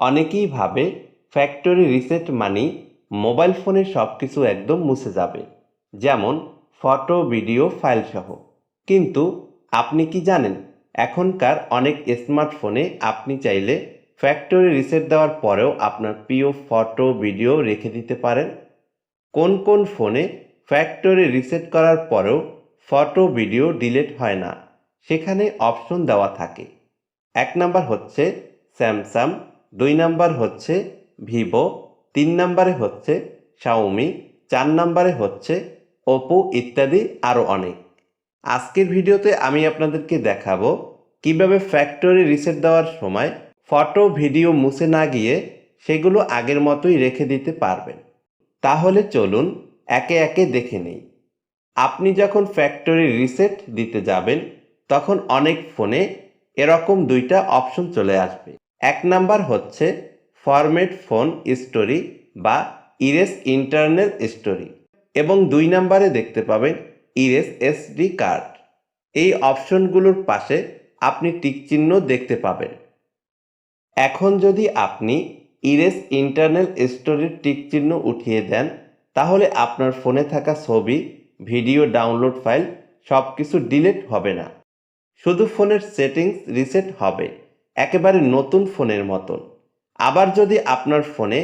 অনেকেই ভাবে factory reset মানি mobile ফোনে সব কিছু একদম মুছে যাবে। যেমন ফটো ভিডিও ফাইল সহ। কিন্তু আপনি কি জানেন, এখনকার অনেক স্মার্টফোনে আপনি চাইলে ফ্যাক্টরি রিসেট দেওয়ার পরেও আপনার প্রিয় ফটো ভিডিও রেখে দিতে পারেন। কোন কোন ফোনে ফ্যাক্টরি রিসেট করার পরেও ফটো ভিডিও ডিলিট হয় না। সেখানে অপশন দেওয়া থাকে। এক নাম্বার হচ্ছে স্যামসাং দুই নাম্বার হচ্ছে ভিভো, তিন নাম্বারে হচ্ছে শাওমি চার নাম্বারে হচ্ছে ওপো ইত্যাদি আরও অনেক। আজকের ভিডিওতে আমি আপনাদেরকে দেখাবো কীভাবে ফ্যাক্টরি রিসেট দেওয়ার সময় ফটো ভিডিও মুছে না গিয়ে সেগুলো আগের মতোই রেখে দিতে পারবেন। তাহলে চলুন একে একে দেখে নেই। আপনি যখন ফ্যাক্টরি রিসেট দিতে যাবেন, তখন অনেক ফোনে এরকম দুইটা অপশন চলে আসবে। এক নাম্বার হচ্ছে ফরম্যাট ফোন স্টোরি বা ইরেস ইন্টারনাল স্টোরি এবং দুই নাম্বারে দেখতে পাবেন ইরেস এসডি কার্ড এই অপশনগুলোর পাশে আপনি টিকচিহ্ন দেখতে পাবেন। এখন যদি আপনি ইরেস ইন্টারনাল স্টোরির টিকচিহ্ন উঠিয়ে দেন, তাহলে আপনার ফোনে থাকা ছবি, ভিডিও ডাউনলোড ফাইল সব কিছু ডিলিট হবে না। শুধু ফোনের সেটিংস রিসেট হবে। একেবারে নতুন ফোনের মতন। আবার যদি আপনার ফোনে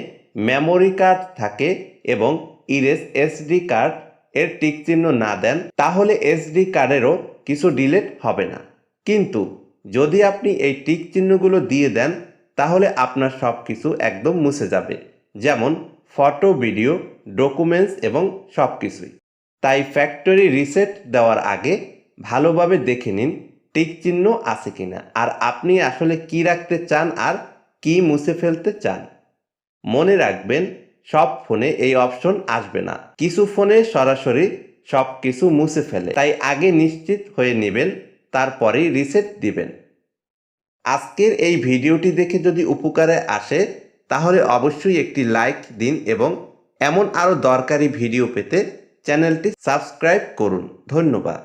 মেমোরি কার্ড থাকে এবং ইরেস এসডি কার্ড এর টিক চিহ্ন না দেন, তাহলে এসডি কার্ডেরও কিছু ডিলিট হবে না। কিন্তু যদি আপনি এই টিক চিহ্নগুলো দিয়ে দেন, তাহলে আপনার সব কিছু একদম মুছে যাবে। যেমন ফটো ভিডিও ডকুমেন্টস এবং সব কিছুই তাই ফ্যাক্টরি রিসেট দেওয়ার আগে ভালোভাবে দেখে নিন টিক চিহ্ন আছে কিনা? আর আপনি আসলে কি রাখতে চান আর কি মুছে ফেলতে চান? মনে রাখবেন, সব ফোনে এই অপশন আসবে না। কিছু ফোনে সরাসরি সব কিছু মুছে ফেলে। তাই আগে নিশ্চিত হয়ে নেবেন তারপরেই রিসেট দিবেন। আজকের এই ভিডিওটি দেখে যদি উপকারে আসে, তাহলে অবশ্যই একটি লাইক দিন এবং এমন আরও দরকারি ভিডিও পেতে চ্যানেলটি সাবস্ক্রাইব করুন। ধন্যবাদ।